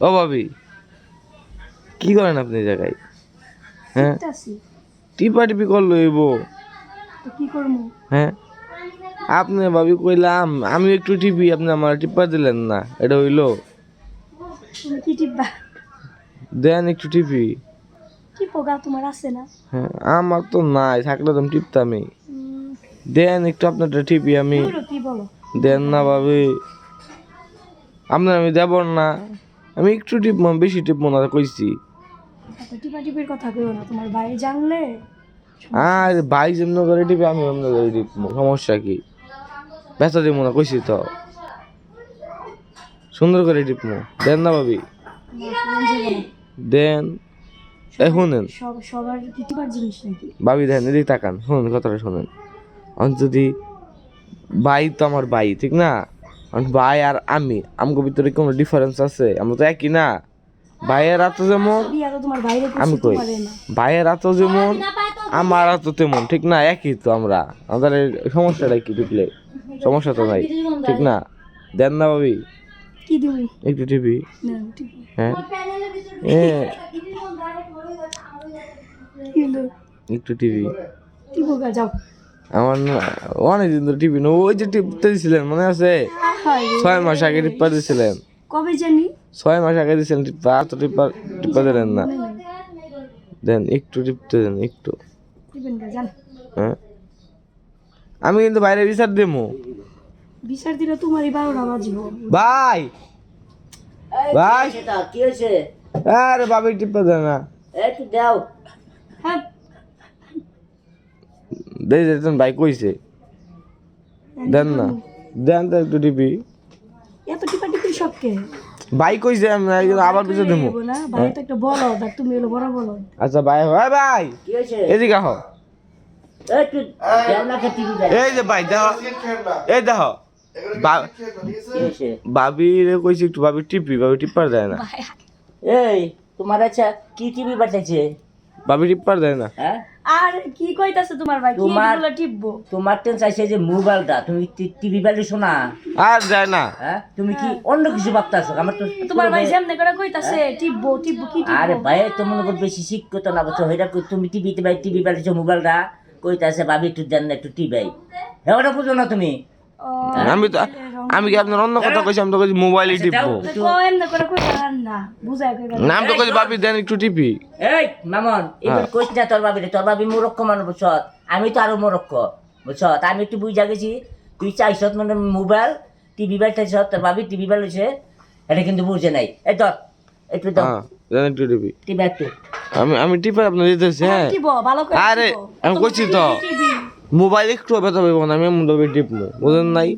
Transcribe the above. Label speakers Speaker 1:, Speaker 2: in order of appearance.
Speaker 1: ও ভাবি। কি করেন আপনি জায়গায়? হ্যাঁ? টিপা টিপি করল এই বউ।
Speaker 2: কি করব?
Speaker 1: হ্যাঁ? আপনি ভাবি কইলাম আমি একটু টিপি আপনি আমার টিপা দিলেন না এটা হইল।
Speaker 2: কি টিপবা?
Speaker 1: দেন একটু টিপি।
Speaker 2: কি পোকা তোমার আছে না?
Speaker 1: হ্যাঁ আমার তো নাই থাকলে তো টিপতামই। দেন একটু আপনারটা টিপি আমি। দেন না ভাবি। আপনার আমি দেব না। আমি একটু টিপবো বেশি টিপবো না কইছি।
Speaker 2: টিপা টিপির কথা কইও না তোমার ভাই জানলে?
Speaker 1: আর ভাই যেমন করে টিপে আমি এমন করে টিপবো সমস্যা কি? ব্যথা দিব না কইছি তো। সুন্দর করে টিপবো দেন না ভাবি। দেন। শুনেন।
Speaker 2: সব সবার টিপার জিনিস নাকি?
Speaker 1: ভাবি দেন এদিকে তাকান শুনুন কথাটা শুনেন। আমি যদি ভাই তো আমার ভাই ঠিক না? ভাই আর আমি আমগো ভিতরে কোনো ডিফারেন্স আছে? আমরা তো একই না। ভাইয়ের হাতে যেমন
Speaker 2: বাইরে
Speaker 1: আমি কই? ভাইয়ের হাতও যেমন আমার হাতও তেমন ঠিক না? একই তো আমরা। আমাদের সমস্যাটা কি ঢুকলে? সমস্যা তো নাই ঠিক না? দেন না ভাবি। একটু টিভি।
Speaker 2: না
Speaker 1: হ্যাঁ। একটু টিভি। আমার না অনেকদিন ধরে টিভি না ওই যে টিপতে দিছিলেন মনে আছে। ছয় মাস আগে টিপ্পা দিছিলেন
Speaker 2: কবে জানি?
Speaker 1: ছয় মাস আগে দিছিলেন টিপ্পা আর তো টিপ্পা টিপ্পা দিলেন না। দেন একটু টিপতে দেন একটু। হ্যাঁ? আমি কিন্তু বাইরে বিচার দেবো।
Speaker 2: বিচার দিলে তোমারই বারোটা বাজিব।
Speaker 1: ভাই! ভাই!
Speaker 3: কি হয়েছে?
Speaker 1: আরে বাবা টিপ্পা দেয় না।
Speaker 3: একটু দাও।
Speaker 2: হ্যাঁ।
Speaker 1: দেই যেতেন ভাই কইছে। দেন না। দেন তো একটু টিপি।
Speaker 2: এত টিপা টিপির সব কে
Speaker 1: ভাই কইছে আমি আবার দেবো
Speaker 2: না ভাই তো একটা বলো আর তুমি হলো বড় বলো
Speaker 1: আচ্ছা ভাই হয় ভাই।
Speaker 3: কি হয়েছে
Speaker 1: এদিকে আহ। এই যে ভাই দেহ। এই দেহ। বা-
Speaker 3: কি হয়েছে
Speaker 1: বাবির একটু বাবি টিপি বাবি টিপ্পার দেয় না।
Speaker 3: এই তোমার আচ্ছা কি টিভি বাটাইছে
Speaker 1: বাবি টিপ্পার দেয় না।
Speaker 3: হ্যাঁ?
Speaker 2: আর কি কইতাছে তোমার ভাই? কি
Speaker 3: তোমার-
Speaker 2: এগুলো টিপবো?
Speaker 3: তোমার টেন চাইছে যে মোবাইলটা তুমি টিভি বালিছো না
Speaker 1: আর যায় না।
Speaker 3: হ্যাঁ? তুমি কি অন্য কিছু ভাবতেছো? আমার তো
Speaker 2: তোমার ভাই যেমনে করে কইতাছে টিপবো টিপবো কি
Speaker 3: আরে
Speaker 2: টিপবো
Speaker 3: ভাই তো মনে কর বেশি শিক্ষিত না বলছো হেটা কই তুমি টিভিতে ভাই টিভি বালিছো মোবাইলটা কইতাছে ভাবি একটু দেন না একটু টিভাই হ্যাঁ ওটা বুঝো না তুমি।
Speaker 2: ও,
Speaker 1: আমি তো আমি কি আপনার অন্য কথা কইছি? আমি তো কইছি মোবাইলে টিপবো।
Speaker 2: তো কো এমনে করে কইতা না বুঝাই কইবা
Speaker 1: না আমি তো কইছি বাবি দেন একটু টিপি।
Speaker 3: এই মামন এবার কইস না তোর বাবিরে তোর বাবি মূরক্ষ মানুষ বুঝছ আমি তো আরও মূরক্ষ বুঝছ আমি একটু বুঝা গেছি তুই চাইছ মানে মোবাইল টিভি বাইটাইছ তোর বাবি টিভি বাইছে এটা কিন্তু বুঝে নাই। এই ধর একটু দাও
Speaker 1: হ্যাঁ দেন একটু টিপি।
Speaker 3: টিভি একটু।
Speaker 1: আমি আমি টিপে আপনার দিতেছি হ্যাঁ।
Speaker 2: টিপবো ভালো করে
Speaker 1: আরে আমি কইছি তো মোবাইল একটু ব্যথা পাইব না আমি এমন ভাবে টিপবো বুঝেন নাই?